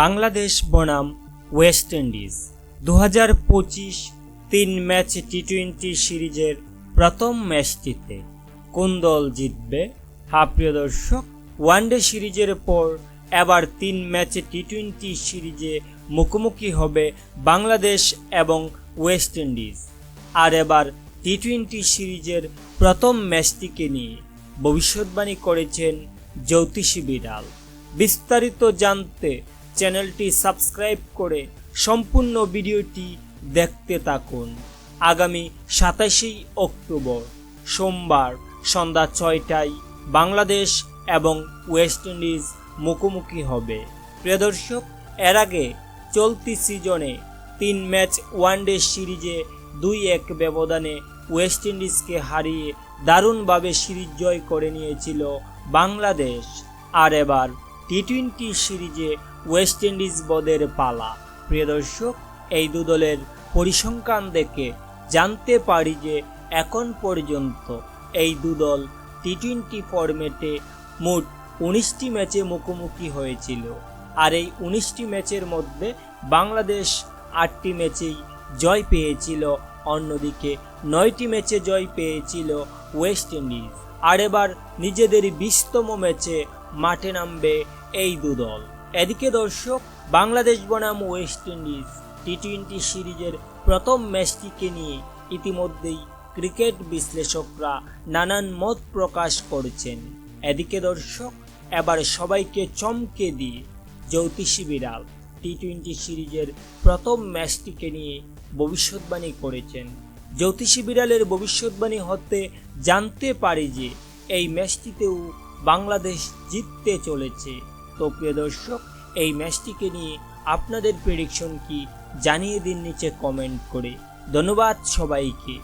বাংলাদেশ বনাম West Indies. দু হাজার পঁচিশ তিন ম্যাচ টি টোয়েন্টি সিরিজের প্রথম ম্যাচটিতে কোন দল জিতবে? হা প্রিয় দর্শক, ওয়ানডে সিরিজের পর এবার তিন ম্যাচে টি টোয়েন্টি সিরিজে মুখোমুখি হবে বাংলাদেশ এবং ওয়েস্ট ইন্ডিজ। আর এবার টি টোয়েন্টি সিরিজের প্রথম ম্যাচটিকে নিয়ে ভবিষ্যৎবাণী করেছেন জ্যোতিষী বিড়াল। বিস্তারিত জানতে চ্যানেলটি সাবস্ক্রাইব করে সম্পূর্ণ ভিডিওটি দেখতে থাকুন। আগামী সাতাশে অক্টোবর, সোমবার, সন্ধ্যা ছয়টায় বাংলাদেশ এবং ওয়েস্ট ইন্ডিজ মুখোমুখি হবে। প্রিয় দর্শক, এর আগে চলতি সিজনে তিন ম্যাচ ওয়ানডে সিরিজে দুই এক ব্যবধানে ওয়েস্ট ইন্ডিজকে হারিয়ে দারুণভাবে সিরিজ জয় করে নিয়েছিল বাংলাদেশ। আর এবার টি টোয়েন্টি সিরিজে ওয়েস্ট ইন্ডিজ বদের পালা। প্রিয় দর্শক, এই দু দলের পরিসংখ্যান দেখে জানতে পারি যে এখন পর্যন্ত এই দু দল টি টোয়েন্টি ফরম্যাটে মোট উনিশটি ম্যাচে মুখোমুখি হয়েছিল। আর এই উনিশটি ম্যাচের মধ্যে বাংলাদেশ আটটি ম্যাচেই জয় পেয়েছিল, অন্যদিকে নয়টি ম্যাচে জয় পেয়েছিল ওয়েস্ট ইন্ডিজ। আর এবার নিজেদের বিশতম ম্যাচে মাঠে নামবে এই দু দল। এদিকে দর্শক, বাংলাদেশ বনাম ওয়েস্ট ইন্ডিজ টি টোয়েন্টি সিরিজের প্রথম ম্যাচটিকে নিয়ে ইতিমধ্যেই ক্রিকেট বিশ্লেষকরা নানান মত প্রকাশ করেছেন। এদিকে দর্শক, এবার সবাইকে চমকে দিয়ে জ্যোতিষী বিড়াল টি টোয়েন্টি সিরিজের প্রথম ম্যাচটিকে নিয়ে ভবিষ্যৎবাণী করেছেন। জ্যোতিষী বিড়ালের ভবিষ্যৎবাণী হতে জানতে পারি যে এই ম্যাচটিতেও বাংলাদেশ জিততে চলেছে। তো প্রিয় দর্শক, এই ম্যাচটিকে নিয়ে আপনাদের প্রেডিকশন কি জানিয়ে দিন নিচে কমেন্ট করে। ধন্যবাদ সবাইকে।